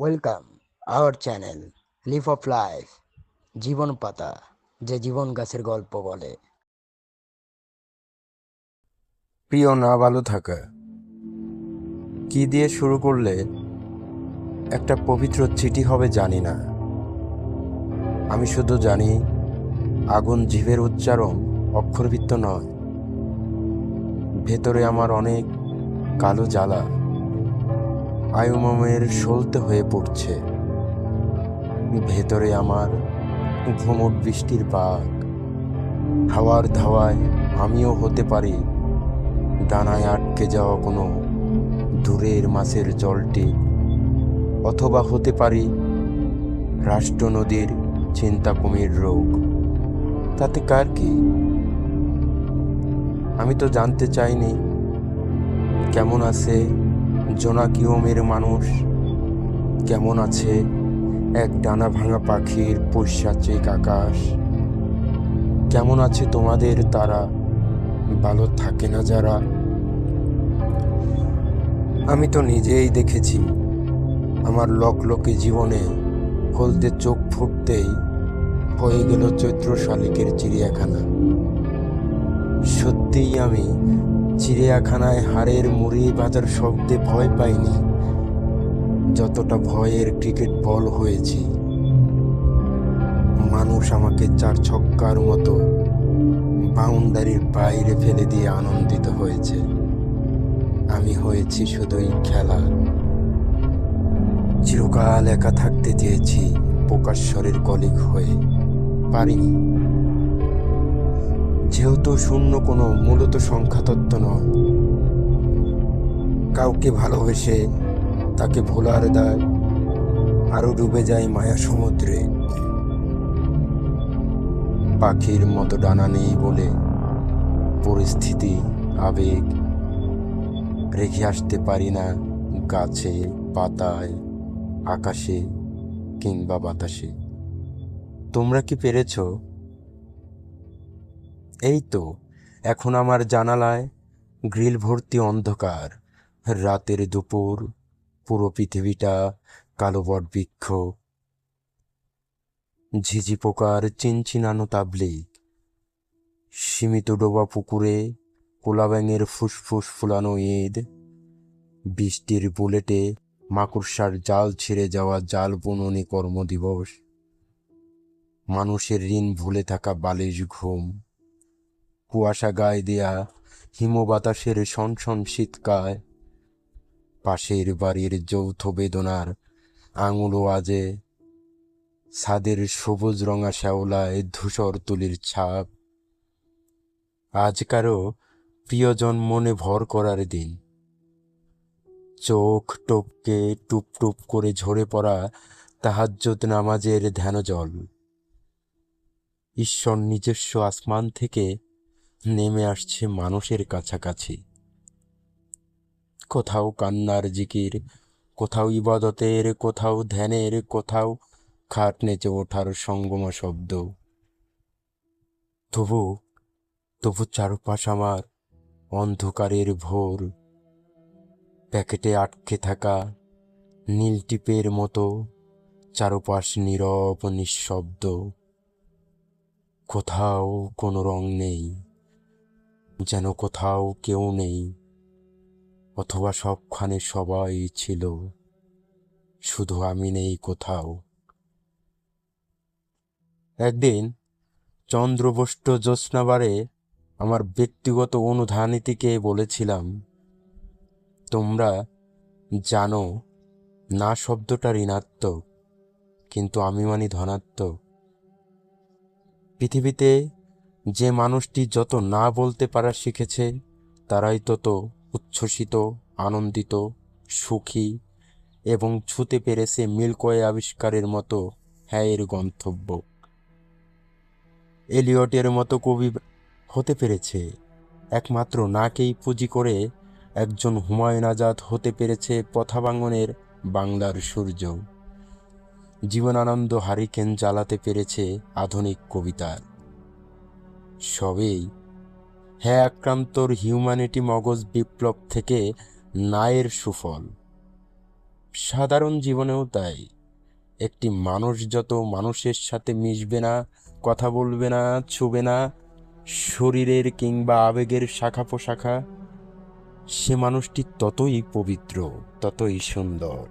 Welcome our channel leaf of life জীবন পাতা যে জীবন গাছের গল্প বলে প্রিয় না ভালো থাকা কি দিয়ে শুরু করলে একটা পবিত্র চিঠি হবে জানি না আমি শুধু জানি আগুন জীবের উচ্চারণ অক্ষরভিত্ত নয় ভেতরে আমার অনেক কালো জ্বালা আয়ুমমের সলতে হয়ে পড়ছে। ভেতরে আমার ঘুমট বৃষ্টির বাঘ। হাওয়ার ধাওয়ায় আমিও হতে পারি। ডানায় আটকে যাওয়া কোনো দূরের মাছের জলটি। অথবা হতে পারি রাষ্ট্র নদীর চিন্তা কুমির রোগ। তাতে কার কি? আমি তো জানতে চাইনি কেমন আছে জোনাকিওমের মানুষ, কেমন আছে এক ডানা ভাঙা পাখির পৈশাচিক আকাশ? কেমন আছে তোমাদের তারা, ভালো থাকে না যারা? আমি তো নিজেই দেখেছি, আমার লকলকে জীবনে হলদে চোখ ফুটতেই হয়ে গেল চৈত্র শালিকের চিড়িয়াখানা। সত্যিই আমি চিড়িয়াখানায় হাড়ের মুড়ি বাজার শব্দে ভয় পাইনি। যতটা ভয়ের ক্রিকেট বল হয়েছি। মানুষ আমাকে চার ছক্কার মতো বাউন্ডারির বাইরে ফেলে দিয়ে আনন্দিত হয়েছে। আমি হয়েছি শুধুই খেলা। চিরকাল একা থাকতে চেয়েছি প্রকাশ্বরের কলিগ হয়ে। পারিনি। যেহেতু শূন্য কোনো মূলত সংখ্যাতত্ত্ব নয়। কাউকে ভালোবেসে তাকে ভোলার দায় আরও ডুবে যায় মায়া সমুদ্রে। পাখির মতো ডানা নেই বলে পরিস্থিতি, আবেগ রেখে আসতে পারি না গাছে, পাতায়, আকাশে কিংবা বাতাসে। তোমরা কি পেরেছ এই তো এখন আমার জানালায় গ্রিল ভর্তি অন্ধকার। রাতের দুপুর, পুরো পৃথিবীটা কালো বট বৃক্ষ। ঝিঝি পোকার চিনচিনানো তাবলিক। সীমিত ডোবা পুকুরে কোলা ব্যাঙের ফুসফুস ফুলানো ঈদ বৃষ্টির বুলেটে মাকড়সার জাল ছিঁড়ে যাওয়া জাল বুননি কর্মদিবস। মানুষের ঋণ ভুলে থাকা বালিশ ঘুম। কুয়াশা গায়ে দেয়া হিম বাতাসের সনসন শীতকায়। পাশের বাড়ির যৌথ বেদনার আঙুলো আজে ছাদের সবুজ রঙা শ্যাওলায় ধূসর তুলির ছাপ। আজ কারও প্রিয়জন মনে ভর করার দিন। চোখ টপকে টুপ টুপ করে ঝরে পড়া তাহাজ্জুদ নামাজের ধ্যান জল ঈশ্বর নিজস্ব আসমান থেকে নেমে আসছে মানুষের কাছাকাছি। কোথাও কান্নার জিকির, কোথাও ইবাদতের, কোথাও ধ্যানের, কোথাও খাট নেচে ওঠার সঙ্গমা শব্দ। তবু তবু চারপাশ আমার অন্ধকারের ভোর। প্যাকেটে আটকে থাকা নীল টিপের মতো চারপাশ নীরব, নিঃশব্দ। কোথাও কোনো রং নেই। যেন কোথাও কেউ নেই, অথবা সবখানে সবাই ছিল, শুধু আমি নেই কোথাও। একদিন চন্দ্রবষ্ট জ্যোৎস্নাবারে আমার ব্যক্তিগত অনুধানীতিকে বলেছিলাম, তোমরা জানো, না শব্দটা ঋণাত্মক, কিন্তু আমি মানি ধনাত্মক। পৃথিবীতে যে মানুষটি যত না বলতে পারা শিখেছে, তারাই তত উচ্ছ্বসিত, আনন্দিত, সুখী এবং ছুতে পেরেছে মিল্কওয়ে আবিষ্কারের মতো হ্যায়ের গন্তব্য। এলিয়টের মতো কবি হতে পেরেছে। একমাত্র নাকেই পুঁজি করে একজন হুমায়ুন আজাদ হতে পেরেছে পথাবাঙ্গনের বাংলার সূর্য। জীবনানন্দ হারিকেন জ্বালাতে পেরেছে আধুনিক কবিতার। সবেই। হ্যাঁ আক্রান্তর হিউম্যানিটি মগজ বিপ্লব থেকে নায়ের সুফল। সাধারণ জীবনেও তাই। একটি মানুষ যত মানুষের সাথে মিশবে না, কথা বলবে না, ছুবে না, শরীরের কিংবা আবেগের শাখা পোশাখা, সে মানুষটি ততই পবিত্র, ততই সুন্দর।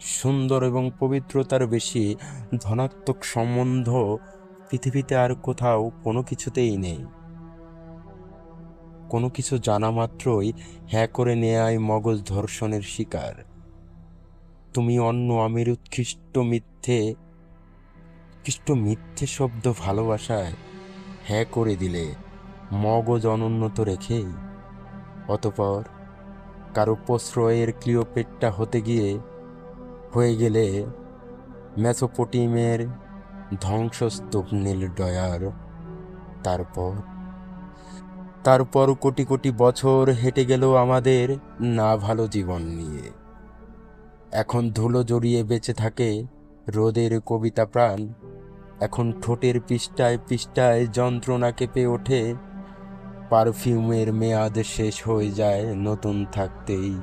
সুন্দর এবং পবিত্রতার বেশি ধনাত্মক সম্বন্ধ পৃথিবীতে আর কোথাও কোনো কিছুতেই নেই। কোনো কিছু জানা মাত্রই হ্যাঁ করে নেয়াই মগজ ধর্ষণের শিকার। তুমি অন্য আমির উৎকৃষ্ট মিথ্যে উৎকৃষ্ট মিথ্যে শব্দ ভালোবাসায় হ্যাঁ করে দিলে মগজ অনুন্নত রেখেই। অতপর কারও প্রশ্রয়ের ক্লিওপেট্টা হতে গিয়ে হয়ে গেলে মেসোপটিমের ধ্বংসস্তূপ নীল ডয়ার তারপর? তারপর কোটি কোটি বছর হেঁটে গেল আমাদের না ভালো জীবন নিয়ে। এখন ধুলো জড়িয়ে বেঁচে থাকে রোদের কবিতা প্রাণ। এখন ঠোঁটের পৃষ্ঠায় পৃষ্ঠায় যন্ত্রণা কেঁপে ওঠে। পারফিউমের মেয়াদ শেষ হয়ে যায় নতুন থাকতেই।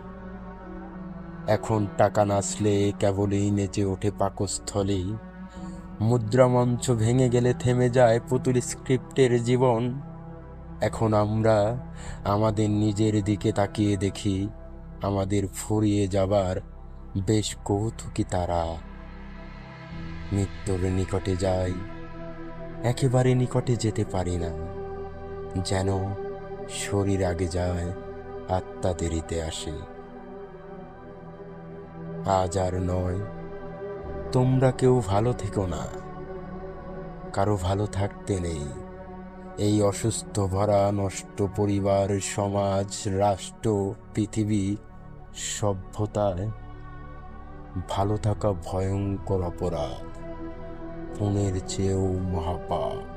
এখন টাকা নাচলে কেবলই নেচে ওঠে পাকস্থলী। মুদ্রামঞ্চ ভেঙে গেলে থেমে যায় পুতুল স্ক্রিপ্টের জীবন। এখন আমরা আমাদের নিজের দিকে তাকিয়ে দেখি, আমাদের ফুরিয়ে যাবার বেশ কৌতুকি তারা। মৃত্যুর নিকটে যাই, একেবারে নিকটে যেতে পারি না, যেন শরীর আগে যায়, আত্মা দেরিতে আসে। আজ আর নয় তোমরা কেউ ভালো থেকো না। কারও ভালো থাকতে নেই। এই অসুস্থ, ভরা, নষ্ট পরিবার, সমাজ, রাষ্ট্র, পৃথিবী, সভ্যতায় ভালো থাকা ভয়ঙ্কর অপরাধ। পুনের চেয়েও মহাপাপ।